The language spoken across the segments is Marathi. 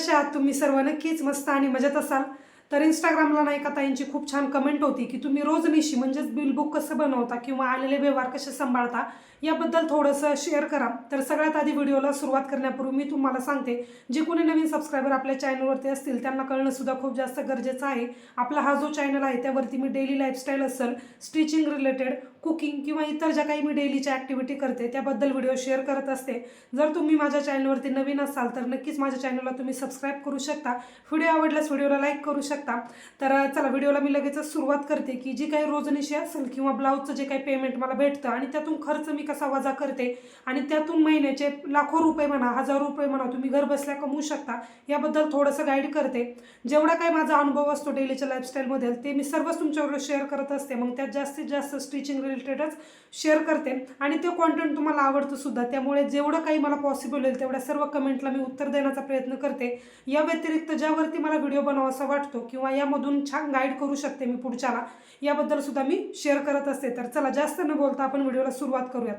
कशा आहात तुम्ही? सर्व नक्कीच मस्त आणि मजेत असाल. तर इंस्टाग्रामला नाही का ताईंची खूप छान कमेंट होती की तुम्ही रोजनिशी म्हणजेच बिल बुक कसं बनवता किंवा आलेले व्यवहार कसे सांभाळता याबद्दल थोडंसं शेअर करा. तर सगळ्यात आधी व्हिडिओला सुरुवात करण्यापूर्वी मी तुम्हाला सांगते जे कोणी नवीन सबस्क्रायबर आपल्या चॅनलवरती असतील त्यांना कळणंसुद्धा खूप जास्त गरजेचं आहे. आपला हा जो चॅनल आहे त्यावरती मी डेली लाईफस्टाईल असेल स्टिचिंग रिलेटेड कुकिंग किंवा इतर ज्या काही मी डेलीच्या ॲक्टिव्हिटी करते त्याबद्दल व्हिडिओ शेअर करत असते. जर तुम्ही माझ्या चॅनलवरती नवीन असाल तर नक्कीच माझ्या चॅनलला तुम्ही सबस्क्राईब करू शकता. व्हिडिओ आवडल्यास व्हिडिओला लाईक करू शकता. तर चला व्हिडिओला मी लगेचच सुरुवात करते की जी काही रोजनिशी असेल किंवा ब्लाऊजचं जे काही पेमेंट मला भेटतं आणि त्यातून खर्च मी कसा वजा करते? आणि त्यातून महिन्याचे लाखो रुपये म्हणा हजार रुपये म्हणा तुम्ही घर बसल्या कमवू शकता याबद्दल थोडंसं गाईड करते. जेवढा काही माझा अनुभव असतो डेलीच्या लाईफस्टाईलमध्ये ते मी सर्वच तुमच्याबरोबर शेअर करत असते. मग त्यात जास्तीत जास्त स्टिचिंग रिलेटेडच शेअर करते. आणि ते कॉन्टेंट तुम्हाला आवडतं सुद्धा. त्यामुळे जेवढं काही मला पॉसिबल होईल तेवढ्या सर्व कमेंटला मी उत्तर देण्याचा प्रयत्न करते. या व्यतिरिक्त ज्यावरती मला व्हिडिओ बनवासा वाटतो किंवा यामधून छान गाईड करू शकते मी पुढच्याला याबद्दल सुद्धा मी शेअर करत असते. तर चला जास्त न बोलता आपण व्हिडिओला सुरुवात करूयात.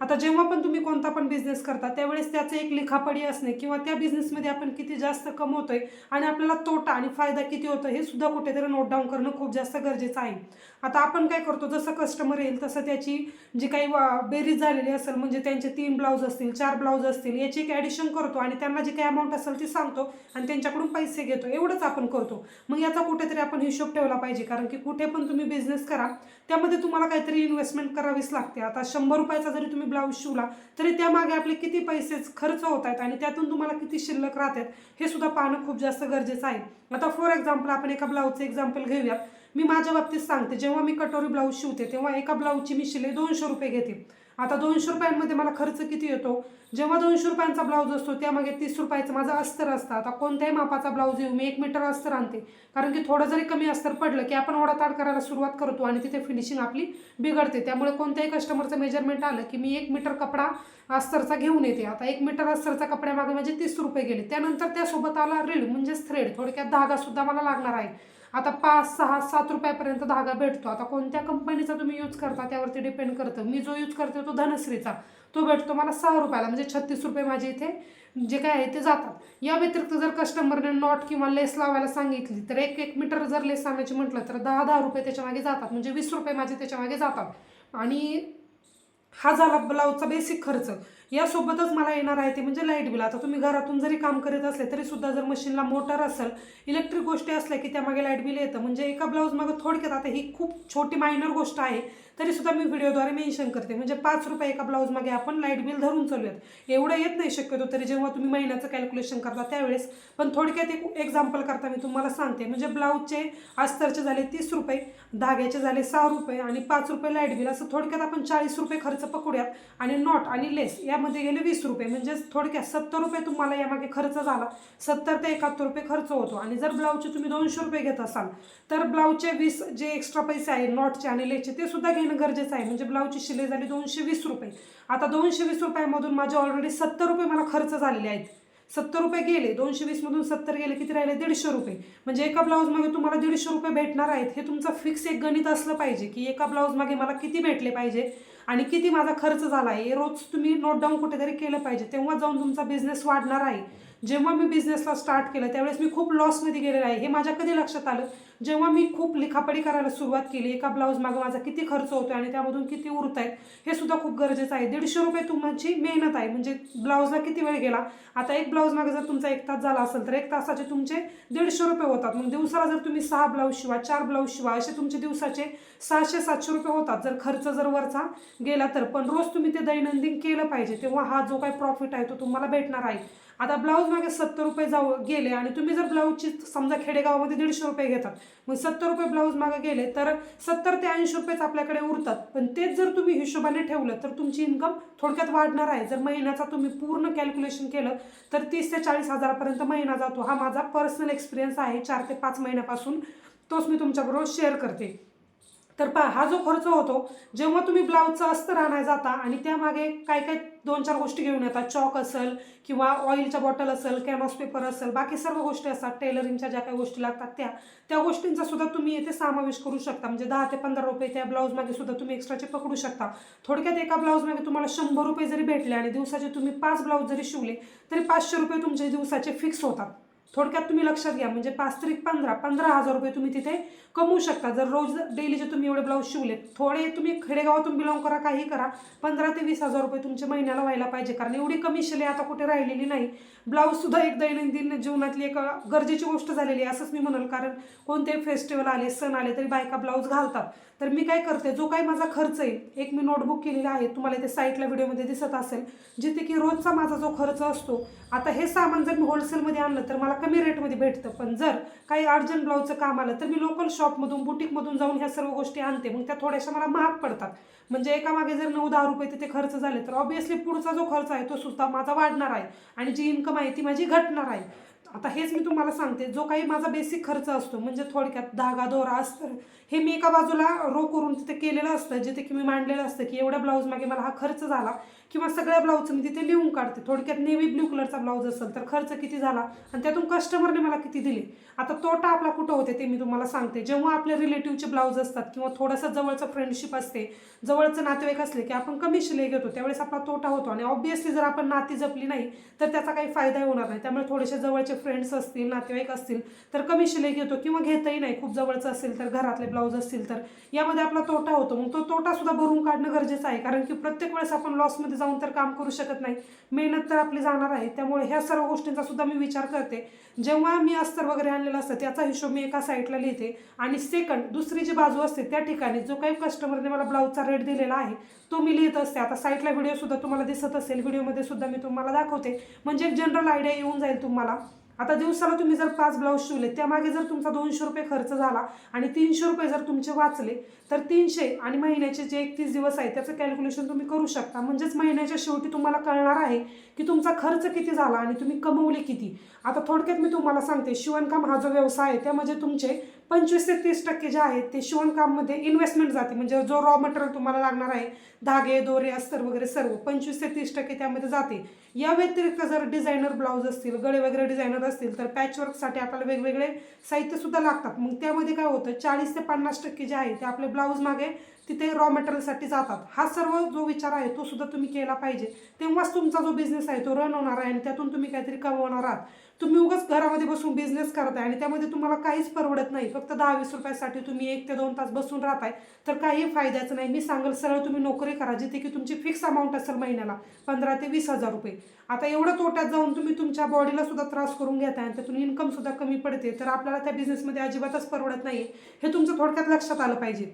आता जेव्हा पण तुम्ही कोणता पण बिझनेस करता त्यावेळेस त्याचं एक लिखापडी असणे किंवा त्या बिझनेसमध्ये आपण किती जास्त कमवतोय आणि आपल्याला तोटा आणि फायदा किती होतो हे सुद्धा कुठेतरी नोट डाऊन करणं खूप जास्त गरजेचं आहे. आता आपण काय करतो जसं कस्टमर येईल तसं त्याची जी काही वा- बेरीज झालेली असेल म्हणजे त्यांचे तीन ब्लाऊज असतील चार ब्लाऊज असतील याची एक ॲडिशन करतो आणि त्यांना जी काही अमाऊंट असेल ती सांगतो आणि त्यांच्याकडून पैसे घेतो एवढंच आपण करतो. मग याचा कुठेतरी आपण हिशोब ठेवला पाहिजे कारण की कुठे पण तुम्ही बिझनेस करा त्यामध्ये तुम्हाला काहीतरी इन्व्हेस्टमेंट करावीच लागते. आता शंभर रुपयाचा जरी तुम्ही ब्लाऊज शिवला तरी त्यामागे आपले किती पैसेच खर्च होत आहेत आणि त्यातून तुम्हाला किती शिल्लक राहतात हे सुद्धा पाहणं खूप जास्त गरजेचं आहे. आता फॉर एक्झाम्पल आपण एका ब्लाऊजचं एक्झाम्पल घेऊयात. मी माझ्या बाबतीत सांगते जेव्हा मी कटोरी ब्लाऊज शिवते तेव्हा एका ब्लाऊजची मी शिलाई दोनशे रुपये घेते. आता दोनशे रुपयांमध्ये मला खर्च किती येतो? जेव्हा दोनशे रुपयांचा ब्लाऊज असतो त्यामागे तीस रुपयाचं माझं अस्तर असतं. आता कोणत्याही मापाचा ब्लाऊज येऊ मी एक मीटर अस्तर आणते. कारण की थोडं जरी कमी अस्तर पडलं की आपण ओढाताड करायला सुरुवात करतो आणि तिथे फिनिशिंग आपली बिघडते. त्यामुळे कोणत्याही कस्टमरचं मेजरमेंट आलं की मी एक मीटर कपडा अस्तरचा घेऊन येते. आता एक मीटर अस्तरचा कपड्यामागे माझे तीस रुपये गेले. त्यानंतर त्यासोबत आला रीड म्हणजेच थ्रेड थोडक्यात धागासुद्धा मला लागणार आहे. आता पाच सहा सात रुपयापर्यंत धागा भेटतो. आता कोणत्या कंपनीचा तुम्ही यूज करता त्यावरती डिपेंड करतं. मी जो यूज करते तो धनश्रीचा. तो भेटतो मला सहा रुपयाला म्हणजे छत्तीस रुपये माझे इथे जे काय आहे ते जातात. या व्यतिरिक्त जर कस्टमरने नॉट किंवा लेस लावायला सांगितली तर एक एक मीटर जर लेस लावायची म्हटलं तर दहा दहा रुपये त्याच्यामागे जातात. म्हणजे वीस रुपये माझे त्याच्यामागे जातात. आणि हा झाला ब्लाऊजचा बेसिक खर्च. यासोबतच मला येणार आहे ते म्हणजे लाइट बिल आता तुम्ही घरातून जरी काम करत असले तरी सुद्धा जर मशीनला मोटर असेल इलेक्ट्रिक गोष्टी असल्या की त्यामागे लाइट बिल येतं. म्हणजे एका ब्लाऊज मागे थोडक्यात आता ही खूप छोटी मायनर गोष्ट आहे तरी सुद्धा मी व्हिडिओद्वारे मेन्शन करते. म्हणजे पाच रुपये एका ब्लाऊज मागे आपण लाइट बिल धरून चालूयात. एवढं येत नाही शक्यतो तरी जेव्हा तुम्ही महिन्याचं कॅल्क्युलेशन करता त्यावेळेस. पण थोडक्यात एक एक्झाम्पल करता मी तुम्हाला सांगते. म्हणजे ब्लाऊजचे अस्तरचे झाले तीस रुपये धाग्याचे झाले सहा रुपये आणि पाच रुपये लाइट बिल असं थोडक्यात आपण चाळीस रुपये खर्च पकडूयात. आणि नॉट आणि लेस या यामध्ये गेले वीस रुपये. म्हणजेच थोडक्यात सत्तर रुपये तुम्हाला यामागे खर्च झाला. सत्तर ते एकाहत्तर रुपये खर्च होतो. आणि जर ब्लाऊजचे तुम्ही दोनशे रुपये घेत असाल तर ब्लाऊजचे वीस जे एक्स्ट्रा पैसे आहे नॉटचे आणि लेचे ते सुद्धा घेणं गरजेचं आहे. म्हणजे ब्लाऊजची शिलाई झाली दोनशे वीस रुपये. आता दोनशे वीस रुपयामधून माझे ऑलरेडी सत्तर रुपये मला खर्च झालेले आहेत. सत्तर रुपये गेले दोनशे वीसमधून सत्तर गेले किती राहिले? दीडशे रुपये. म्हणजे एका ब्लाऊज मागे तुम्हाला दीडशे रुपये भेटणार आहेत. हे तुमचं फिक्स एक गणित असलं पाहिजे की एका ब्लाऊजमागे मला किती भेटले पाहिजे? आणि किती माझा खर्च झाला आहे? हे रोज तुम्ही नोट डाऊन कुठेतरी केलं पाहिजे. तेव्हा जाऊन तुमचा बिझनेस वाढणार आहे. जेव्हा मी बिझनेसला स्टार्ट केलं त्यावेळेस मी खूप लॉसमध्ये गेलेलं आहे. हे माझ्या कधी लक्षात आलं? जेव्हा मी खूप लिखापडी करायला सुरुवात केली एका ब्लाऊज मागं माझा किती खर्च होतो आणि त्यामधून किती उरत आहेत हे सुद्धा खूप गरजेचं आहे. दीडशे रुपये तुमची मेहनत आहे. म्हणजे ब्लाऊजला किती वेळ गेला? आता एक ब्लाऊज मागे जर तुमचा एक तास झाला असेल तर एक तासाचे तुमचे दीडशे रुपये होतात. मग दिवसाला जर तुम्ही सहा ब्लाऊज शिवा चार ब्लाऊज शिवा असे तुमचे दिवसाचे सहाशे सातशे रुपये होतात. जर खर्च जर वरचा गेला तर. पण रोज तुम्ही ते दैनंदिन केलं पाहिजे तेव्हा हा जो काही प्रॉफिट आहे तो तुम्हाला भेटणार आहे. आता ब्लाऊज मागे सत्तर रुपये जाऊ गेले आणि तुम्ही जर ब्लाऊजची समजा खेडेगावामध्ये दीडशे रुपये घेतात मग सत्तर रुपये ब्लाऊज मागे गेले तर सत्तर ते ऐंशी रुपयेच आपल्याकडे उरतात. पण तेच जर तुम्ही हिशोबाने ठेवलं तर तुमची इन्कम थोडक्यात वाढणार आहे. जर महिन्याचा तुम्ही पूर्ण कॅल्क्युलेशन केलं तर तीस ते चाळीस हजारापर्यंत महिना जातो. हा माझा पर्सनल एक्सपिरियन्स आहे. चार ते पाच महिन्यापासून तोच मी तुमच्याबरोबर शेअर करते. तर पहा हा जो खर्च होतो जेव्हा तुम्ही ब्लाऊजचा अस्तर आणायला जाता आणि त्यामागे काय काय दोन चार गोष्टी घेऊन येतात चॉक असेल किंवा ऑइलच्या बॉटल असेल कॅनॉस पेपर असेल बाकी सर्व गोष्टी असतात टेलरिंगच्या ज्या काही गोष्टी लागतात त्या त्या गोष्टींचा सुद्धा तुम्ही येथे समावेश करू शकता. म्हणजे दहा ते पंधरा रुपये त्या ब्लाऊजमध्ये सुद्धा तुम्ही एक्स्ट्राचे पकडू शकता. थोडक्यात एका ब्लाऊजमध्ये तुम्हाला शंभर रुपये जरी भेटले आणि दिवसाचे तुम्ही पाच ब्लाऊज जरी शिवले तरी पाचशे रुपये तुमचे दिवसाचे फिक्स होतात. थोडक्यात तुम्ही लक्षात घ्या. म्हणजे पाच तरी पंधरा पंधरा हजार रुपये तुम्ही तिथे कमवू शकता. जर रोज डेलीचे तुम्ही एवढे ब्लाऊज शिवले थोडे तुम्ही खेडेगावातून बिलॉंग करा काही करा पंधरा ते वीस हजार रुपये तुमच्या महिन्याला व्हायला पाहिजे. कारण एवढी कमी शिले आता कुठे राहिलेली नाही. ब्लाऊजसुद्धा एक दैनंदिन जीवनातली एक गरजेची गोष्ट झालेली आहे असंच मी म्हणाल. कारण कोणते फेस्टिवल आले सण आले तरी बायका ब्लाऊज घालतात. तर मी काय करते जो काही माझा खर्च आहे एक मी नोटबुक केलेला आहे तुम्हाला इथे साईटला व्हिडिओमध्ये दिसत असेल जिथे की रोजचा माझा जो खर्च असतो. आता हे सामान जर मी होलसेलमध्ये आणलं तर मला कमी रेटमध्ये भेटतं. पण जर काही अर्जंट ब्लाऊजचं काम आलं तर मी लोकल शॉपमधून बुटीकमधून जाऊन ह्या सर्व गोष्टी आणते. मग त्या थोड्याशा मला महाग पडतात. म्हणजे एका मागे जर नऊ दहा रुपये तिथे खर्च झाले तर ऑब्विसली पुढचा जो खर्च आहे तो सुद्धा माझा वाढणार आहे. आणि जी इन्कम आहे ती माझी घटणार आहे. आता हेच मी तुम्हाला सांगते. जो काही माझा बेसिक खर्च असतो म्हणजे थोडक्यात धागा दोरा अस्तर हे मी एका बाजूला रो करून तिथे केलेलं असतं जिथे की मी मांडलेलं असतं की एवढ्या ब्लाऊज मागे मला हा खर्च झाला. किंवा सगळ्या ब्लाऊजचं मी तिथे लिहून काढते. थोडक्यात नेव्ही ब्ल्यू कलरचा ब्लाऊज असेल तर खर्च किती झाला आणि त्यातून कस्टमरने मला किती दिले? आता तोटा आपला कुठं होते ते मी तुम्हाला सांगते. जेव्हा आपले रिलेटिव्हचे ब्लाऊज असतात किंवा थोडंसं जवळचं फ्रेंडशिप असते जवळचं नातेवाईक असले की आपण कमी शिलाई घेतो त्यावेळेस आपला तोटा होतो आणि ऑब्वियसली जर आपण नाती जपली नाही तर त्याचा काही फायदा होणार नाही. त्यामुळे थोडेसे जवळचे फ्रेंड्स असतील नातेवाईक असतील तर कमी शिलाई घेतो किंवा घेतही नाही. खूप जवळचं असेल तर घरातले ब्लाऊज असतील तर यामध्ये आपला तोटा होतो. मग तो तोटा सुद्धा भरून काढणं गरजेचं आहे. कारण की प्रत्येक वेळेस आपण लॉसमध्ये जाऊन तर काम करू शकत नाही. मेहनत तर आपली जाणार आहे. त्यामुळे ह्या सर्व गोष्टींचा सुद्धा मी विचार करते. जेव्हा मी अस्तर वगैरे आणलेलं असतं त्याचा हिशोब मी एका साईडला लिहिते. आणि सेकंड दुसरी जी बाजू असते त्या ठिकाणी जो काही कस्टमरने मला ब्लाऊजचा रेट दिलेला आहे तो मी लिहित असते. आता साईटला व्हिडिओ सुद्धा तुम्हाला दिसत असेल. व्हिडिओमध्ये सुद्धा मी तुम्हाला दाखवते. म्हणजे एक जनरल आयडिया येऊन जाईल तुम्हाला. आता दिवसाला तुम्ही जर पाच ब्लाऊज शिवले त्यामागे जर तुमचा दोनशे रुपये खर्च झाला आणि तीनशे रुपये जर तुमचे वाचले तर तीनशे आणि महिन्याचे जे एकतीस दिवस आहे त्याचं कॅल्क्युलेशन तुम्ही करू शकता. म्हणजेच महिन्याच्या शेवटी तुम्हाला कळणार आहे की तुमचा खर्च किती झाला आणि तुम्ही कमवले किती. आता थोडक्यात मी तुम्हाला सांगते शिवणकाम हा जो व्यवसाय आहे त्यामध्ये तुमचे पंचवीस ते तीस टक्के जे आहेत ते शिवणकाममध्ये इन्व्हेस्टमेंट जाते. म्हणजे जो रॉ मटेरियल तुम्हाला लागणार आहे धागे दोरे अस्तर वगैरे सर्व पंचवीस ते तीस टक्के त्यामध्ये जाते. या व्यतिरिक्त जर डिझायनर ब्लाऊज असतील गळे वगैरे डिझायनर असतील तर पॅचवर्कसाठी आपल्याला वेगवेगळे साहित्यसुद्धा लागतात. मग त्यामध्ये काय होतं चाळीस ते पन्नास टक्के जे आहे ते आपले ब्लाऊज मागे तिथे रॉ मटेरियलसाठी जातात. हा सर्व जो विचार आहे तो सुद्धा तुम्ही केला पाहिजे. तेव्हाच तुमचा जो बिझनेस आहे तो रन होणार आहे आणि त्यातून तुम्ही काहीतरी कमवणार आहात. तुम्ही उगाच घरामध्ये बसून बिझनेस करताय आणि त्यामध्ये तुम्हाला काहीच परवडत नाही. फक्त दहा वीस रुपयासाठी तुम्ही एक ते दोन तास बसून राहताय तर काही फायद्याचं नाही. मी सांगेल सरळ तुम्ही नोकरी करा जिथे की तुमची फिक्स अमाऊंट असेल महिन्याला पंधरा ते वीस हजार रुपये. आता एवढं तोट्यात जाऊन तुम्ही तुमच्या बॉडीला सुद्धा त्रास करून घेताय आणि त्यातून इन्कम सुद्धा कमी पडते तर आपल्याला त्या बिझनेसमध्ये अजिबातच परवडत नाही हे तुमचं थोडक्यात लक्षात आलं पाहिजे.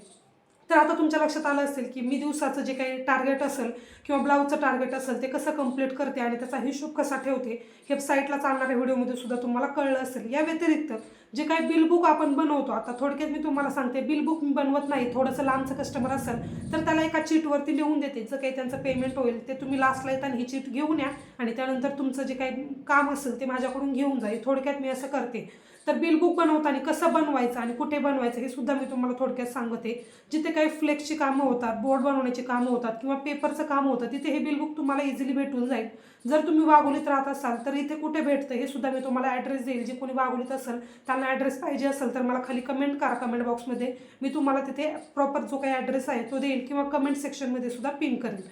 तर आता तुमच्या लक्षात आलं असेल की मी दिवसाचं जे काही टार्गेट असेल किंवा ब्लाऊजचं टार्गेट असेल ते कसं कंप्लीट करते आणि त्याचा हिशोब कसा ठेवते हे साईटला चालणाऱ्या व्हिडिओमध्ये सुद्धा तुम्हाला कळलं असेल. या व्यतिरिक्त जे काही बिल बुक आपण बनवतो आता थोडक्यात मी तुम्हाला सांगते बिल बुक मी बनवत नाही थोडंसं लांबचं कस्टमर असेल तर त्याला एका चीटवरती लिहून देते जर काही त्यांचं पेमेंट होईल ते तुम्ही लास्टला येताना ही चीट घेऊन या आणि त्यानंतर तुमचं जे काही काम असेल ते माझ्याकडून घेऊन जाईल थोडक्यात मी असं करते. तर बिल बुक बनवताना कसं बनवायचं आणि कुठे बनवायचं हे सुद्धा मी तुम्हाला थोडक्यात सांगते. जिथे काही फ्लेक्सची कामं होतात बोर्ड बनवण्याची कामं होतात किंवा पेपरचं काम होतं तिथे हे बिल बुक तुम्हाला इझिली भेटून जाईल. जर तुम्ही वाघोलीत राहत असाल तर इथे कुठे भेटतं? हे सुद्धा मी तुम्हाला ॲड्रेस देईल. जे कोणी वाघोलीत असेल त्यांना ॲड्रेस पाहिजे असेल तर मला खाली कमेंट करा कमेंट बॉक्समध्ये मी तुम्हाला तिथे प्रॉपर जो काही ॲड्रेस आहे तो देईल किंवा कमेंट सेक्शनमध्ये सुद्धा पिन करेल.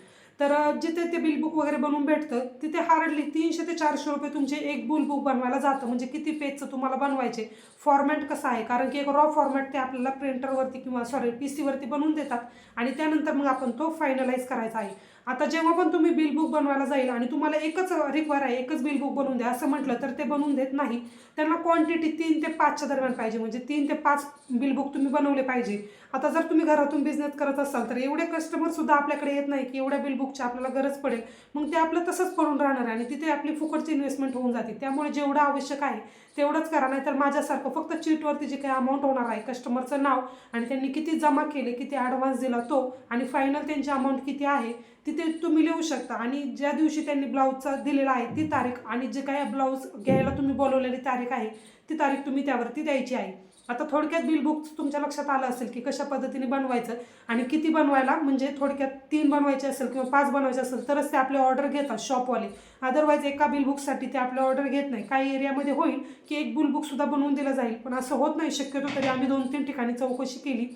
तर जिथे ते बिलबुक वगैरे बनवून भेटतं तिथे हार्डली तीनशे ते चारशे रुपये तुमचे एक बुलबुक बनवायला जातं. म्हणजे किती पेजचं तुम्हाला बनवायचे? फॉर्मॅट कसं आहे? कारण की एक रॉ फॉर्मॅट ते आपल्याला प्रिंटरवरती किंवा सॉरी पी सीवरती बनवून देतात. आणि त्यानंतर मग आपण तो फायनलाइज करायचा आहे. आता जेव्हा पण तुम्ही बिल बुक बनवायला जाईल आणि तुम्हाला एकच रिक्वायर आहे एकच बिल बुक बनवून द्या असं म्हटलं तर ते बनवून देत नाही. त्यांना क्वांटिटी तीन ते पाचच्या दरम्यान पाहिजे. म्हणजे तीन ते पाच बिल बुक तुम्ही बनवले पाहिजे. आता जर तुम्ही घरातून बिझनेस करत असाल तर एवढे कस्टमर सुद्धा आपल्याकडे येत नाही की एवढ्या बिल बुकची आपल्याला गरज पडेल. मग ते आपलं तसंच पडून राहणार आहे आणि तिथे आपली फुकटची इन्व्हेस्टमेंट होऊन जाते. त्यामुळे जेवढं आवश्यक आहे तेवढंच करा. नाही तर माझ्यासारखं फक्त चीटवरती जे काही अमाऊंट होणार आहे कस्टमरचं नाव आणि त्यांनी किती जमा केले किती ॲडव्हान्स दिला तो आणि फायनल त्यांची अमाऊंट किती आहे तिथे तुम्ही लिहू शकता. आणि ज्या दिवशी त्यांनी ब्लाऊजचा दिलेला आहे ती तारीख आणि जे काही ब्लाऊज घ्यायला तुम्ही बोलवलेली तारीख आहे ती तारीख तुम्ही त्यावरती द्यायची आहे. आता थोडक्यात बिल बुक तुमच्या लक्षात आलं असेल की कशा पद्धतीने बनवायचं आणि किती बनवायला म्हणजे थोडक्यात तीन बनवायचे असेल किंवा पाच बनवायचे असेल तरच ते आपले ऑर्डर घेतात शॉपवाले अदरवाईज एका बिल बुकसाठी ते आपले ऑर्डर घेत नाही. काही एरियामध्ये होईल की एक बिल बुकसुद्धा बनवून दिलं जाईल. पण असं होत नाही शक्यतो तरी आम्ही दोन तीन ठिकाणी चौकशी केली.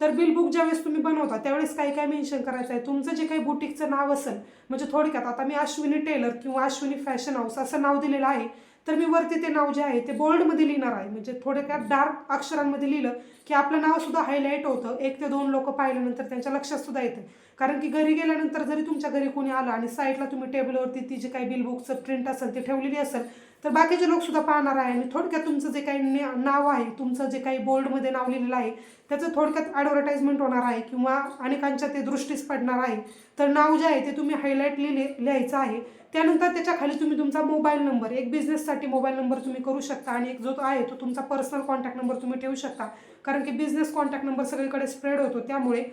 तर बिल बुक ज्यावेळेस तुम्ही बनवता त्यावेळेस काय काय मेन्शन करायचं आहे. तुमचं जे काही बुटीकचं नाव असेल म्हणजे थोडक्यात आता मी अश्विनी टेलर किंवा अश्विनी फॅशन हाऊस असं नाव दिलेलं आहे. तर मी वरती ते नाव जे आहे ते बोल्डमध्ये लिहिणार आहे. म्हणजे थोडक्यात डार्क अक्षरांमध्ये लिहिलं की आपलं नावसुद्धा हायलाईट होतं. एक ते दोन लोक पाहिल्यानंतर त्यांच्या लक्षात सुद्धा येतं. कारण की घरी गेल्यानंतर जरी तुमच्या घरी कोणी आलं आणि साईडला तुम्ही टेबलवरती ती जी काही बिलबुकचं प्रिंट असेल ती ठेवलेली असेल तर बाकीचे लोकसुद्धा पाहणार आहे. आणि थोडक्यात तुमचं जे काही नाव आहे तुमचं जे काही बोर्डमध्ये नाव लिहिलेलं आहे त्याचं थोडक्यात ॲडव्हर्टाइजमेंट होणार आहे किंवा अनेकांच्या ते दृष्टीस पडणार आहे. तर नाव जे आहे ते तुम्ही हायलाईट लिहिले लिहायचं आहे. त्यानंतर त्याच्याखाली तुम्ही तुमचा मोबाईल नंबर एक बिझनेससाठी मोबाईल नंबर तुम्ही करू शकता आणि एक जो तो आहे तो तुमचा पर्सनल कॉन्टॅक्ट नंबर तुम्ही ठेवू शकता. कारण की बिझनेस कॉन्टॅक्ट नंबर सगळीकडे स्प्रेड होतो. त्यामुळे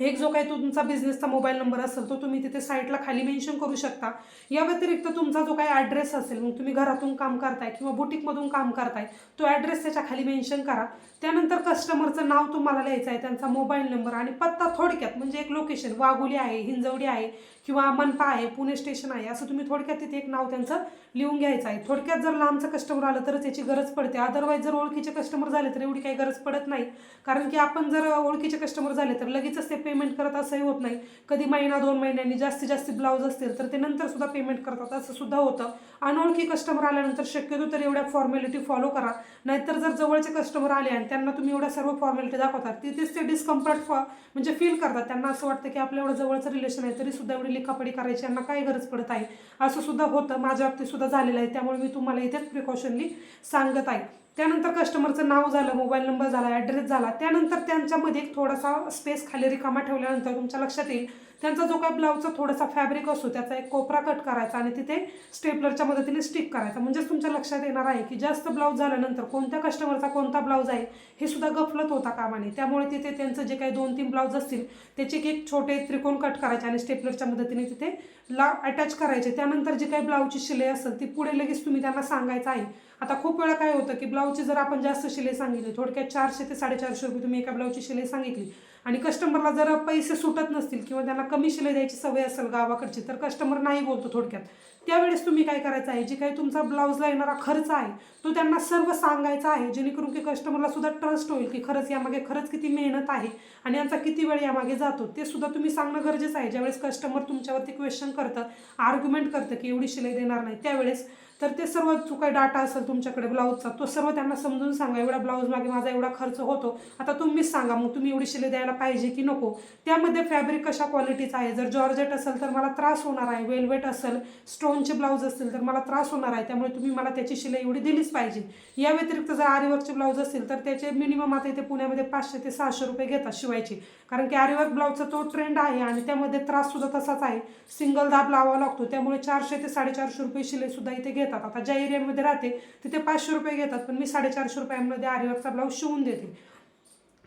एक जो काही तुमचा बिझनेसचा मोबाईल नंबर असेल तो तुम्ही तिथे साईटला खाली मेन्शन करू शकता. या व्यतिरिक्त तुमचा जो काही ॲड्रेस असेल मग तुम्ही घरातून काम करताय किंवा बुटीकमधून काम करताय तो ॲड्रेस त्याच्याखाली मेन्शन करा. त्यानंतर कस्टमरचं नाव तुम्हाला लिहायचं आहे त्यांचा मोबाईल नंबर आणि पत्ता थोडक्यात म्हणजे एक लोकेशन वाघोली आहे हिंजवडी आहे किंवा मनपा आहे पुणे स्टेशन आहे असं तुम्ही थोडक्यात तिथे एक नाव त्यांचं लिहून घ्यायचं आहे. थोडक्यात जर लांबचं कस्टमर आलं तरच याची गरज पडते. अदरवाईज जर ओळखीचे कस्टमर झाले तर एवढी काही गरज पडत नाही. कारण की आपण जर ओळखीचे कस्टमर झाले तर लगेचच ते पेमेंट करत असंही होत नाही. कधी महिना दोन महिन्यांनी जास्तीत जास्त ब्लाऊज असतील तर ते नंतर सुद्धा पेमेंट करतात. असं सुद्धा होतं. अनोळखी कस्टमर आल्यानंतर शक्यतो तर एवढ्या फॉर्मॅलिटी फॉलो करा. नाहीतर जर जवळचे कस्टमर आले आणि त्यांना तुम्ही एवढ्या सर्व फॉर्मॅलिटी दाखवतात तिथेच ते डिस्कम्फर्ट फॉ म्हणजे फील करतात. त्यांना असं वाटतं की आपल्या एवढं जवळचं रिलेशन आहे तरी सुद्धा एवढी लिखापडी करायची यांना काय गरज पडत आहे? असं सुद्धा होतं. माझ्या बाबतीत सुद्धा झालेलं आहे. त्यामुळे मी तुम्हाला इथेच प्रिकॉशनली सांगत आहे. त्यानंतर कस्टमरचं नाव झालं मोबाईल नंबर झाला ॲड्रेस झाला. त्यानंतर त्यांच्यामध्ये एक थोडासा स्पेस खाली रिकामा ठेवल्यानंतर तुमच्या लक्षात येईल त्यांचा जो काय ब्लाऊजचा थोडासा फॅब्रिक असतो त्याचा एक कोपरा कट करायचा आणि तिथे स्टेपलरच्या मदतीने स्टिक करायचा. म्हणजेच तुमच्या लक्षात येणार आहे की जास्त ब्लाऊज झाल्यानंतर कोणत्या कस्टमरचा कोणता ब्लाऊज आहे हे सुद्धा गफलत होता कामाने. त्यामुळे तिथे त्यांचं जे काही दोन तीन ब्लाऊज असतील त्याचे एक एक छोटे त्रिकोण कट करायचे आणि स्टेपलरच्या मदतीने तिथे ला अटॅच करायचे. त्यानंतर जी काही ब्लाऊजची शिलाई असेल ती पुढे लगेच तुम्ही त्यांना सांगायचं आहे. आता खूप वेळा काय होतं की ब्लाऊजची जर आपण जास्त शिलाई सांगितली थोडक्यात चारशे ते साडेचारशे रुपये तुम्ही एका ब्लाऊजची शिलाई सांगितली आणि कस्टमरला जर पैसे सुटत नसतील किंवा त्यांना कमी शिलाई द्यायची सवय असेल गावाकडची तर कस्टमर नाही बोलतो थोडक्यात. त्यावेळेस तुम्ही काय करायचं आहे? जे काही तुमचा ब्लाऊजला येणारा खर्च आहे तो त्यांना सर्व सांगायचा आहे जेणेकरून की कस्टमरला सुद्धा ट्रस्ट होईल की खरंच यामागे खरंच किती मेहनत आहे आणि यांचा किती वेळ यामागे जातो. ते सुद्धा तुम्ही सांगणं गरजेचं आहे. ज्यावेळेस कस्टमर तुमच्यावरती क्वेश्चन करतं आर्ग्युमेंट करतं की एवढी शिलाई देणार नाही त्यावेळेस तर ते सर्व जो काही डाटा असेल तुमच्याकडे ब्लाऊजचा तो सर्व त्यांना समजून सांगा. एवढा ब्लाऊज मागे माझा एवढा खर्च होतो. आता तुम्हीच सांगा मग तुम्ही एवढी शिलाई द्यायला पाहिजे की नको? त्यामध्ये फॅब्रिक कशा क्वालिटीचा आहे? जर जॉर्जेट असेल तर मला त्रास होणार आहे. वेलवेट असेल स्टोनचे ब्लाऊज असतील तर मला त्रास होणार आहे. त्यामुळे तुम्ही मला त्याची शिलाई एवढी दिलीच पाहिजे. या व्यतिरिक्त जर आरीवर्कचे ब्लाऊज असतील तर त्याचे मिनिमम आता इथे पुण्यामध्ये पाचशे ते सहाशे रुपये घेतात शिवायचे. कारण की आरीवर्क ब्लाऊजचा तो ट्रेंड आहे आणि त्यामध्ये त्रास सुद्धा तसाच आहे. सिंगल दाब लावावा लागतो. त्यामुळे चारशे ते साडेचारशे रुपये शिलाई सुद्धा इथे घेतात. आता ज्या एरियामध्ये राहते तिथे पाचशे रुपये घेतात पण मी साडेचारशे रुपयामध्ये आरीवर्कचा ब्लाऊज शिवून देते.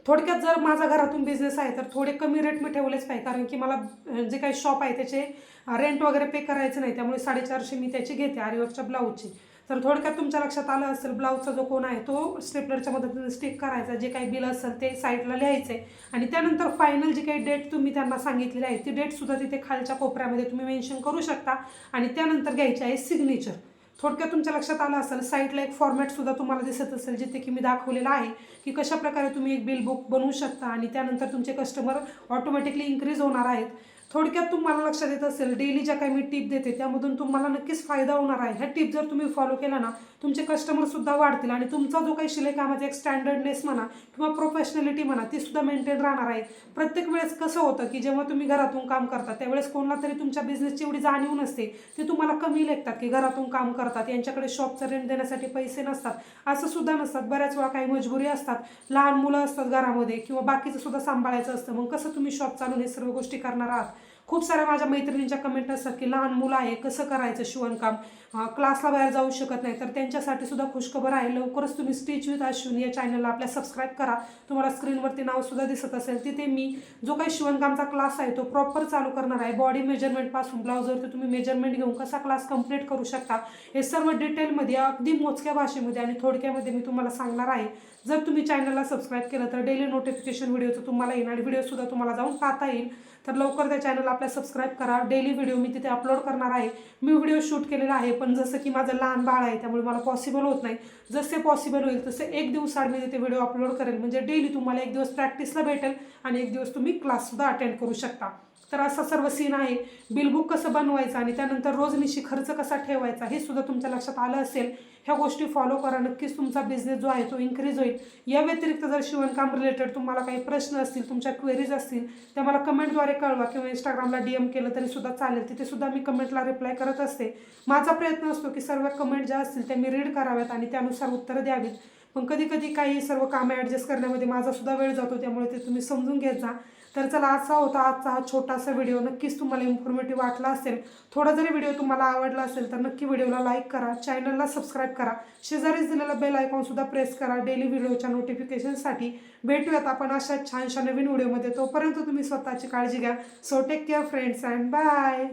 थोडक्यात जर माझा घरातून बिझनेस आहे तर थोडे कमी रेट मी ठेवलेच पाहिजे कारण की मला जे काही शॉप आहे त्याचे रेंट वगैरे पे करायचं नाही त्यामुळे साडेचारशे मी त्याची घेते आरीवर्कच्या ब्लाऊजची तर थोडक्यात तुमच्या लक्षात आलं असेल ब्लाऊजचा जो कोण आहे तो स्टेपलरच्या मदतीने स्टिक करायचा जे काही बिल असेल ते साईडला लिहायचं आहे आणि त्यानंतर फायनल जी काही डेट तुम्ही त्यांना सांगितलेली आहे ती डेटसुद्धा तिथे खालच्या कोपऱ्यामध्ये तुम्ही मेन्शन करू शकता. आणि त्यानंतर घ्यायची आहे सिग्नेचर थोडक्यात तुमच्या लक्षात आलं असेल साईटला एक फॉर्मॅटसुद्धा तुम्हाला दिसत असेल जिथे की मी दाखवलेलं आहे की कशा प्रकारे तुम्ही एक बिल बुक बनवू शकता आणि त्यानंतर तुमचे कस्टमर ऑटोमॅटिकली इन्क्रीज होणार आहेत. थोडक्यात तुम्हाला लक्षात येत असेल डेली ज्या काही मी टिप देते त्यामधून तुम्हाला नक्कीच फायदा होणार आहे. ह्या टिप जर तुम्ही फॉलो केला ना तुमचे कस्टमरसुद्धा वाढतील आणि तुमचा जो काही शिलाईकामाचा एक स्टँडर्डनेस म्हणा किंवा प्रोफेशनॅलिटी म्हणा ती सुद्धा मेंटेन राहणार आहे. प्रत्येक वेळेस कसं होतं की जेव्हा तुम्ही घरातून काम करता त्यावेळेस कोणाला तरी तुमच्या बिझनेसची एवढी जाणीव नसते. ते तुम्हाला कमी लेखतात की घरातून काम करतात यांच्याकडे शॉपचं रेंट देण्यासाठी पैसे नसतात. असं सुद्धा नसतात. बऱ्याच वेळा काही मजबुरी असतात. लहान मुलं असतात घरामध्ये किंवा बाकीचं सुद्धा सांभाळायचं असतं. मग कसं तुम्ही शॉप चालून हे सर्व गोष्टी करणार आहात? खूप साऱ्या माझ्या मैत्रिणींच्या कमेंट असतात की लहान मुलं आहे कसं करायचं शिवणकाम? क्लासला बाहेर जाऊ शकत नाही. तर त्यांच्यासाठी सुद्धा खुशखबर आहे. लवकरच तुम्ही स्टिच विथ अश्विन या चॅनलला आपल्या सबस्क्राईब करा. तुम्हाला स्क्रीनवरती नाव सुद्धा दिसत असेल. तिथे मी जो काही शिवणकामचा क्लास आहे तो प्रॉपर चालू करणार आहे. बॉडी मेजरमेंटपासून ब्लाऊजवरती तुम्ही मेजरमेंट घेऊन कसा क्लास कंप्लीट करू शकता हे सर्व डिटेलमध्ये अगदी मोजक्या भाषेमध्ये आणि थोडक्यामध्ये मी तुम्हाला सांगणार आहे. जर तुम्ही चॅनलला सबस्क्राईब केलं तर डेली नोटिफिकेशन व्हिडिओचं तुम्हाला येईल आणि व्हिडिओसुद्धा तुम्हाला जाऊन पाहता येईल. तर लवकर त्या चॅनल आपल्या सबस्क्राईब करा. डेली व्हिडिओ मी तिथे अपलोड करणार आहे. मी व्हिडिओ शूट केलेला आहे पण जसं की माझं लहान बाळ आहे त्यामुळे मला पॉसिबल होत नाही. जसे पॉसिबल होईल तसे एक दिवसाआड मी तिथे व्हिडिओ अपलोड करेल. म्हणजे डेली तुम्हाला एक दिवस प्रॅक्टिसला भेटेल आणि एक दिवस तुम्ही क्लाससुद्धा अटेंड करू शकता. तर असा सर्व सीन आहे. बिल बुक कसं बनवायचं आणि त्यानंतर रोजनिशी खर्च कसा ठेवायचा हे सुद्धा तुमच्या लक्षात आलं असेल. ह्या गोष्टी फॉलो करा. नक्कीच तुमचा बिझनेस जो आहे तो इन्क्रीज होईल. या व्यतिरिक्त जर शिवणकाम रिलेटेड तुम्हाला काही प्रश्न असतील तुमच्या क्वेरीज असतील त्या मला कमेंटद्वारे कळवा किंवा इंस्टाग्रामला डी एम केलं तरी सुद्धा चालेल. तिथे सुद्धा मी कमेंटला रिप्लाय करत असते. माझा प्रयत्न असतो की सर्व कमेंट ज्या असतील त्या मी रीड कराव्यात आणि त्यानुसार उत्तरं द्यावीत. पण कधी कधी काही सर्व कामं ॲडजस्ट करण्यामध्ये माझा सुद्धा वेळ जातो त्यामुळे ते तुम्ही समजून घेत जा. तर चला असा होता आजचा हा छोटासा व्हिडिओ नक्कीच तुम्हाला इन्फॉर्मेटिव्ह वाटला असेल. थोडा जरी व्हिडिओ तुम्हाला आवडला असेल तर नक्की व्हिडिओला लाईक करा. चॅनलला सबस्क्राईब करा. शेजारीच दिलेला बेल आयकॉनसुद्धा प्रेस करा. डेली व्हिडिओच्या नोटिफिकेशनसाठी भेटूयात आपण अशा छानशा नवीन व्हिडिओमध्ये तोपर्यंत तुम्ही स्वतःची काळजी घ्या. So take care friends and bye